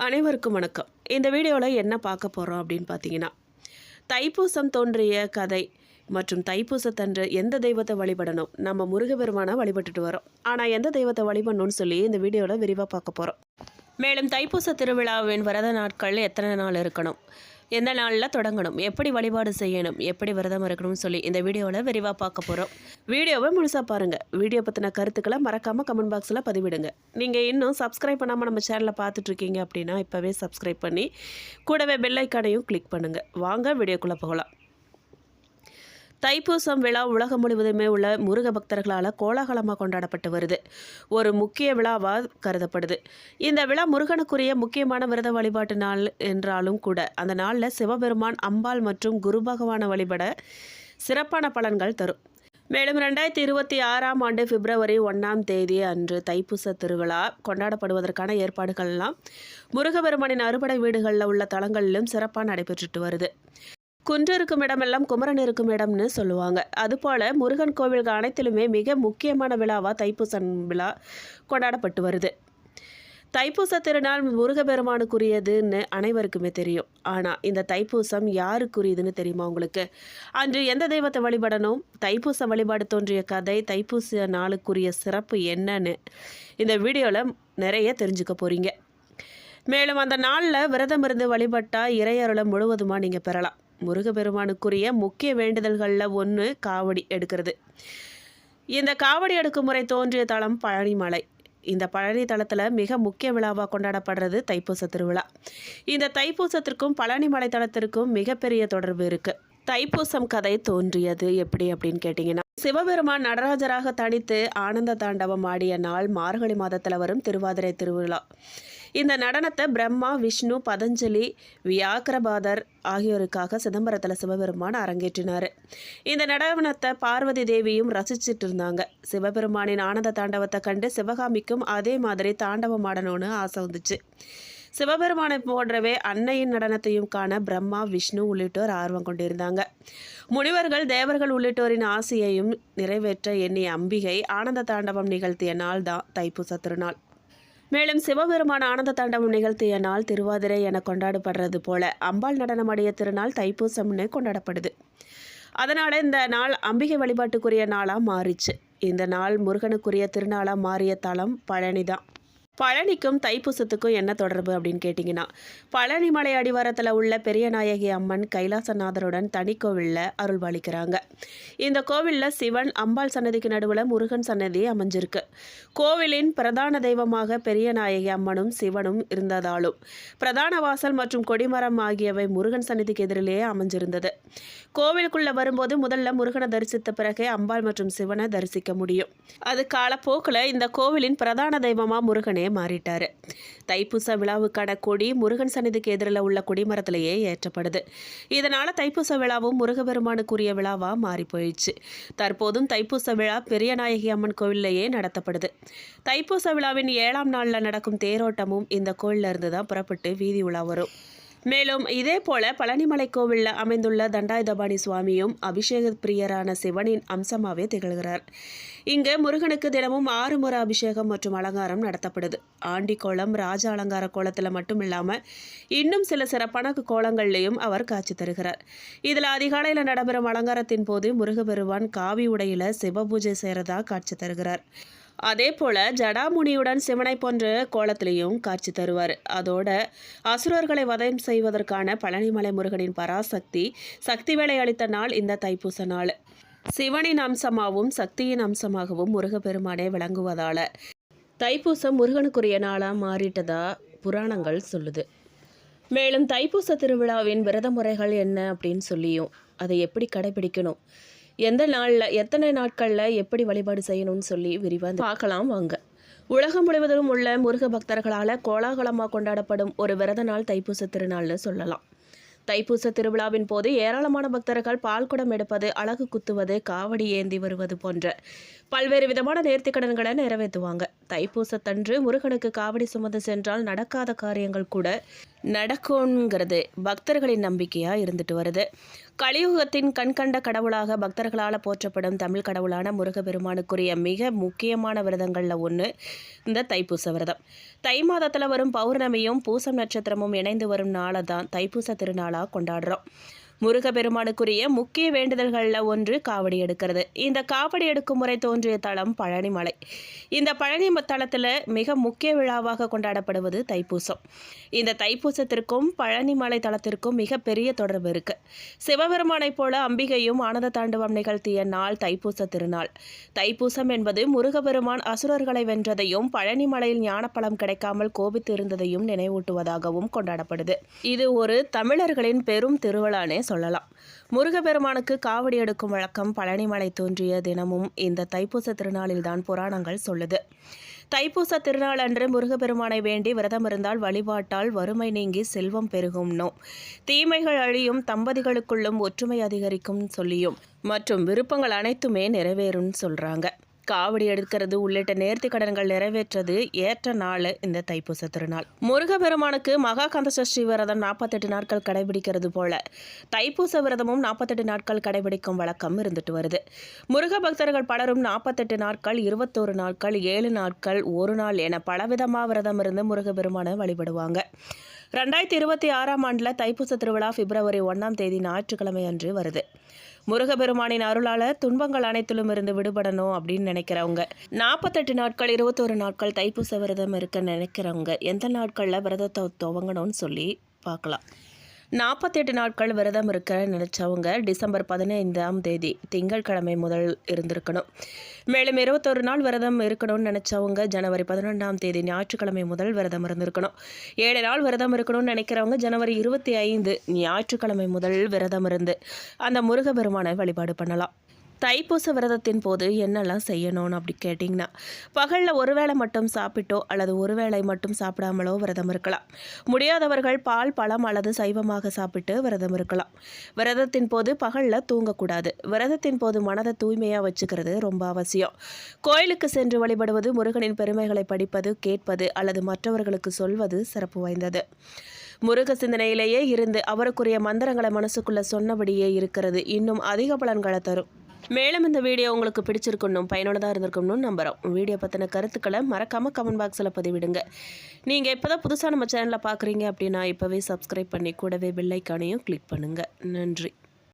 அனைவருக்கும் வணக்கம். இந்த வீடியோவில் என்ன பார்க்க போகிறோம் அப்படின்னு பார்த்தீங்கன்னா தைப்பூசம் தோன்றிய கதை மற்றும் தைப்பூசத்தன்று எந்த தெய்வத்தை வழிபடணும்? நம்ம முருகபெருமானை வழிபட்டுட்டு வரோம். ஆனால் எந்த தெய்வத்தை வழிபடணும்னு சொல்லி இந்த வீடியோவில் விரிவாக பார்க்க போகிறோம் மேலும் தைப்பூச திருவிழாவின் விரத நாட்கள் எத்தனை நாள் இருக்கணும்? எந்த நாளில் தொடங்கணும்? எப்படி வழிபாடு செய்யணும்? எப்படி விரதம் இருக்கணும்னு சொல்லி இந்த வீடியோவில் விரிவாக பார்க்க போகிறோம் வீடியோவை முழுசாக பாருங்கள் வீடியோ பற்றின கருத்துக்களை மறக்காமல் கமெண்ட் பாக்ஸில் பதிவிடுங்க. நீங்கள் இன்னும் சப்ஸ்கிரைப் பண்ணாமல் நம்ம சேனலை பார்த்துட்ருக்கீங்க அப்படின்னா இப்போவே சப்ஸ்கிரைப் பண்ணி கூடவே பெல்லைக்கானையும் கிளிக் பண்ணுங்கள் வாங்க வீடியோக்குள்ளே போகலாம். தைப்பூசம் விழா உலகம் முழுவதுமே உள்ள முருக பக்தர்களால் கோலாகலமாக கொண்டாடப்பட்டு வருது. ஒரு முக்கிய விழாவாக கருதப்படுது. இந்த விழா முருகனுக்குரிய முக்கியமான விரத வழிபாட்டு நாள் என்றாலும் கூட அந்த நாளில் சிவபெருமான் அம்பாள் மற்றும் குரு பகவானை வழிபட சிறப்பான பலன்கள் தரும். மேலும் ரெண்டாயிரத்தி இருபத்தி ஆறாம் ஆண்டு பிப்ரவரி ஒன்றாம் தேதி அன்று தைப்பூச திருவிழா கொண்டாடப்படுவதற்கான ஏற்பாடுகள்லாம் முருகபெருமானின் அறுபடை வீடுகளில் உள்ள தலங்களிலும் சிறப்பாக நடைபெற்றுட்டு வருது. குன்று இருக்கும் இடமெல்லாம் குமரன் இருக்கும் இடம்னு சொல்லுவாங்க. அதுபோல் முருகன் கோவில்கள் அனைத்திலுமே மிக முக்கியமான விழாவாக தைப்பூசம் விழா கொண்டாடப்பட்டு வருது. தைப்பூச திருநாள் முருகப்பெருமானுக்குரியதுன்னு அனைவருக்குமே தெரியும். ஆனால் இந்த தைப்பூசம் யாருக்குரியதுன்னு தெரியுமா உங்களுக்கு? அன்று எந்த தெய்வத்தை வழிபடணும்? தைப்பூச வழிபாடு தோன்றிய கதை தைப்பூச நாளுக்குரிய சிறப்பு என்னன்னு இந்த வீடியோவில் நிறைய தெரிஞ்சுக்க போகிறீங்க மேலும் அந்த நாளில் விரதம் இருந்து வழிபட்டால் இறையருளை முழுவதுமாக நீங்கள் பெறலாம். முருகப்பெருமானுக்குரிய முக்கிய வேண்டுதல்களில் ஒன்று காவடி எடுக்கிறது. இந்த காவடி எடுக்கும் முறை தோன்றிய தளம் பழனிமலை. இந்த பழனி தளத்தில் மிக முக்கிய விழாவாக கொண்டாடப்படுறது தைப்பூச திருவிழா. இந்த தைப்பூசத்திற்கும் பழனிமலை தளத்திற்கும் மிகப்பெரிய தொடர்பு இருக்குது தைப்பூசம் கதை தோன்றியது எப்படி அப்படின்னு கேட்டிங்கன்னா சிவபெருமான் நடராஜராக தனித்து ஆனந்த தாண்டவம் ஆடிய நாள் மார்கழி மாதத்தில் வரும் திருவாதிரை திருவிழா. இந்த நடனத்தை பிரம்மா விஷ்ணு பதஞ்சலி வியாக்கிரபாதர் ஆகியோருக்காக சிதம்பரத்தில் சிவபெருமான் அரங்கேற்றினார். இந்த நடனத்தை பார்வதி தேவியும் ரசிச்சிட்டு இருந்தாங்க. சிவபெருமானின் ஆனந்த தாண்டவத்தை கண்டு சிவகாமிக்கும் அதே மாதிரி தாண்டவம் ஆடணும்னு ஆசை வந்துச்சு. சிவபெருமானை போன்றவே அன்னையின் நடனத்தையும் காண பிரம்மா விஷ்ணு உள்ளிட்டோர் ஆர்வம் கொண்டிருந்தாங்க. முனிவர்கள் தேவர்கள் உள்ளிட்டோரின் ஆசையையும் நிறைவேற்ற எண்ணிய அம்பிகை ஆனந்த தாண்டவம் நிகழ்த்திய நாள் தான் தைப்பூச திருநாள். மேலும் சிவபெருமான் ஆனந்த தாண்டவம் நிகழ்த்திய நாள் திருவாதிரை என கொண்டாடப்படுறது போல அம்பாள் நடனமடைய திருநாள் தைப்பூசம்னு கொண்டாடப்படுது. அதனால் இந்த நாள் அம்பிகை வழிபாட்டுக்குரிய நாளாக மாறிச்சு. இந்த நாள் முருகனுக்குரிய திருநாளாக மாறிய தலம் பழனி தான் பழனிக்கும் தைப்பூசத்துக்கும் என்ன தொடர்பு அப்படின்னு கேட்டிங்கன்னா பழனிமலை அடிவாரத்தில் உள்ள பெரியநாயகி அம்மன் கைலாசநாதருடன் தனி கோவிலில் அருள்பாலிக்கிறாங்க. இந்த கோவிலில் சிவன் அம்பாள் சன்னதிக்கு நடுவில் முருகன் சன்னதி அமைஞ்சிருக்கு. கோவிலின் பிரதான தெய்வமாக பெரியநாயகி அம்மனும் சிவனும் இருந்ததாலும் பிரதான வாசல் மற்றும் கொடிமரம் ஆகியவை முருகன் சன்னதிக்கு எதிரிலேயே அமைஞ்சிருந்தது. கோவிலுக்குள்ளே வரும்போது முதல்ல முருகனை தரிசித்த பிறகே அம்பாள் மற்றும் சிவனை தரிசிக்க முடியும். அது காலப்போக்கில் இந்த கோவிலின் பிரதான தெய்வமாக முருகனே? முருகனே மாறிட்டார். தைப்பூச விழாவுக்கான கொடி முருகன் சன்னிதிக்கு எதிரில் உள்ள கொடிமரத்திலேயே ஏற்றப்படுது. இதனால் தைப்பூச விழாவும் முருகபெருமானுக்குரிய விழாவாக மாறி போயிடுச்சு தற்போதும் தைப்பூச விழா பெரியநாயகி அம்மன் கோவில்லையே நடத்தப்படுது. தைப்பூச விழாவின் ஏழாம் நாளில் நடக்கும் தேரோட்டமும் இந்த கோயிலில் இருந்து தான் புறப்பட்டு வீதி உலா வரும். மேலும் இதே போல பழனிமலை கோவிலில் அமைந்துள்ள தண்டாயுதபாணி சுவாமியும் அபிஷேக பிரியரான சிவனின் அம்சமாகவே திகழ்கிறார். இங்கு முருகனுக்கு தினமும் ஆறு முறை அபிஷேகம் மற்றும் அலங்காரம் நடத்தப்படுது. ஆண்டி கோலம் ராஜ அலங்கார கோலத்தில் மட்டும் இல்லாமல் இன்னும் சில சிறப்பான கோலங்கள்லையும் அவர் காட்சி தருகிறார். இதில் அதிகாலையில் நடைபெறும் அலங்காரத்தின் போது முருகபெருவான் காவி உடையில் சிவபூஜை செய்கிறதா காட்சி தருகிறார். அதே போல் ஜடாமுனியுடன் சிவனை போன்ற கோலத்திலையும் காட்சி தருவார். அதோட அசுரர்களை வதம் செய்வதற்கான பழனிமலை முருகனின் பராசக்தி சக்தி வேலை அளித்த நாள் இந்த தைப்பூச நாள். சிவனின் அம்சமாகவும் சக்தியின் அம்சமாகவும் முருகப்பெருமானே விளங்குவதால் தைப்பூசம் முருகனுக்குரிய நாளாக மாறிட்டதா புராணங்கள் சொல்லுது. மேலும் தைப்பூச திருவிழாவின் விரத முறைகள் என்ன அப்படின்னு சொல்லியும் அதை எப்படி கடைபிடிக்கணும்? எந்த நாளில் எத்தனை நாட்களில் எப்படி வழிபாடு செய்யணும்னு சொல்லி விரிவாக பார்க்கலாம் வாங்க. உலகம் முழுவதும் உள்ள முருக பக்தர்களால் கோலாகலமாக கொண்டாடப்படும் ஒரு விரத நாள் தைப்பூச திருநாள்னு சொல்லலாம். தைப்பூச திருவிழாவின் போது ஏராளமான பக்தர்கள் பால்குடம் எடுப்பது அழகு குத்துவது காவடி ஏந்தி வருவது போன்ற பல்வேறு விதமான நேர்த்திக்கடன்களை நிறைவேற்றுவாங்க. தைப்பூசத்தன்று முருகனுக்கு காவடி சுமந்து சென்றால் நடக்காத காரியங்கள் கூட நடக்குங்கிறது பக்தர்களின் நம்பிக்கையாக இருந்துட்டு வருது. கலியுகத்தின் கண்கண்ட கடவுளாக பக்தர்களால் போற்றப்படும் தமிழ் கடவுளான முருகப்பெருமானுக்குரிய மிக முக்கியமான விரதங்களில் ஒன்று இந்த தைப்பூச விரதம். தை மாதத்தில் வரும் பௌர்ணமியும் பூசம் நட்சத்திரமும் இணைந்து வரும் நாளை தான் தைப்பூச திருநாளாக கொண்டாடுறோம். முருகப்பெருமானுக்குரிய முக்கிய வேண்டுதல்களில் ஒன்று காவடி எடுக்கிறது. இந்த காவடி எடுக்கும் முறை தோன்றிய தலம் பழனிமலை. இந்த பழனி தளத்தில் மிக முக்கிய விழாவாக கொண்டாடப்படுவது தைப்பூசம். இந்த தைப்பூசத்திற்கும் பழனிமலை தளத்திற்கும் மிகப்பெரிய தொடர்பு இருக்கு. சிவபெருமானைப் போல அம்பிகையும் ஆனந்த தாண்டவம் நிகழ்த்திய நாள் தைப்பூச திருநாள். தைப்பூசம் என்பது முருகபெருமான் அசுரர்களை வென்றதையும் பழனிமலையில் ஞானப்பழம் கிடைக்காமல் கோபித்து இருந்ததையும் நினைவூட்டுவதாகவும் கொண்டாடப்படுது. இது ஒரு தமிழர்களின் பெரும் திருவிழானே சொல்லலாம். முருகப்பெருமானுக்கு காவடி எடுக்கும் வழக்கம் பழனிமலை தோன்றிய தினமும் இந்த தைப்பூச திருநாளில்தான் புராணங்கள் சொல்லுது. தைப்பூச திருநாள் அன்று முருகப்பெருமானை வேண்டி விரதம் இருந்தால் வழிபாட்டால் வறுமை நீங்கி செல்வம் பெருகும்னோ தீமைகள் அழியும் தம்பதிகளுக்குள்ளும் ஒற்றுமை அதிகரிக்கும் சொல்லியும் மற்றும் விருப்பங்கள் அனைத்துமே நிறைவேறும் சொல்றாங்க. காவடி எடுக்கிறது உள்ளிட்ட நேர்த்தி கடன்கள் நிறைவேற்றது ஏற்ற நாள் இந்த தைப்பூச திருநாள். முருகபெருமானுக்கு மகா கந்த சஷ்டி விரதம் நாற்பத்தெட்டு நாட்கள் கடைபிடிக்கிறது போல தைப்பூச விரதமும் நாற்பத்தெட்டு நாட்கள் கடைபிடிக்கும் வழக்கம் இருந்துட்டு வருது. முருக பக்தர்கள் பலரும் நாற்பத்தெட்டு நாட்கள் இருபத்தோரு நாட்கள் ஏழு நாட்கள் ஒரு நாள் என பலவிதமாக விரதம் இருந்து முருகபெருமானை வழிபடுவாங்க. ரெண்டாயிரத்தி இருபத்தி ஆறாம் ஆண்டில் தைப்பூச திருவிழா பிப்ரவரி ஒன்றாம் தேதி ஞாயிற்றுக்கிழமை அன்று வருது. முருகபெருமானின் அருளால் துன்பங்கள் அனைத்திலும் இருந்து விடுபடணும் அப்படின்னு நினைக்கிறவங்க. நாற்பத்தெட்டு நாட்கள் இருபத்தோரு நாட்கள் தைப்பூச விரதம் இருக்க நினைக்கிறவங்க எந்த நாட்களில் விரதத்தை துவங்கணும்னு சொல்லி பார்க்கலாம். நாற்பத்தெட்டு நாட்கள் விரதம் இருக்க நினச்சவங்க டிசம்பர் பதினைந்தாம் தேதி திங்கட்கிழமை முதல் இருந்திருக்கணும். மேலும் இருபத்தொரு நாள் விரதம் இருக்கணும்னு நினச்சவங்க ஜனவரி பதினொன்றாம் தேதி ஞாயிற்றுக்கிழமை முதல் விரதம் இருந்திருக்கணும். ஏழு நாள் விரதம் இருக்கணும்னு நினைக்கிறவங்க ஜனவரி இருபத்தி ஐந்து ஞாயிற்றுக்கிழமை முதல் விரதம் இருந்து அந்த முருகபெருமானை வழிபாடு பண்ணலாம். தைப்பூச விரதத்தின் போது என்னெல்லாம் செய்யணும்னு அப்படி கேட்டிங்கன்னா பகலில் ஒரு வேளை மட்டும் சாப்பிட்டோ அல்லது ஒரு வேளை மட்டும் சாப்பிடாமலோ விரதம் இருக்கலாம். முடியாதவர்கள் பால் பழம் அல்லது சைவமாக சாப்பிட்டு விரதம் இருக்கலாம். விரதத்தின் போது பகலில் தூங்கக்கூடாது. விரதத்தின் போது மனதை தூய்மையாக வச்சுக்கிறது ரொம்ப அவசியம். கோயிலுக்கு சென்று வழிபடுவது முருகனின் பெருமைகளை படிப்பது கேட்பது அல்லது மற்றவர்களுக்கு சொல்வது சிறப்பு வாய்ந்தது. முருக சிந்தனையிலேயே இருந்து அவருக்குரிய மந்திரங்களை மனசுக்குள்ள சொன்னபடியே இருக்கிறது. இன்னும் அதிக பலன்களை தரும். மேலும் இந்த வீடியோ உங்களுக்கு பிடிச்சிருக்கணும் பயனுள்ளதாக இருந்திருக்கணும்னு நம்புகிறோம் வீடியோ பற்றின கருத்துக்களை மறக்காமல் கமெண்ட் பாக்ஸில் பதிவிடுங்க. நீங்கள் இப்போ தான் புதுசாக நம்ம சேனலில் பார்க்குறீங்க அப்படின்னா இப்போவே சப்ஸ்கிரைப் பண்ணி கூடவே பெல்லைக்கானையும் கிளிக் பண்ணுங்கள் நன்றி.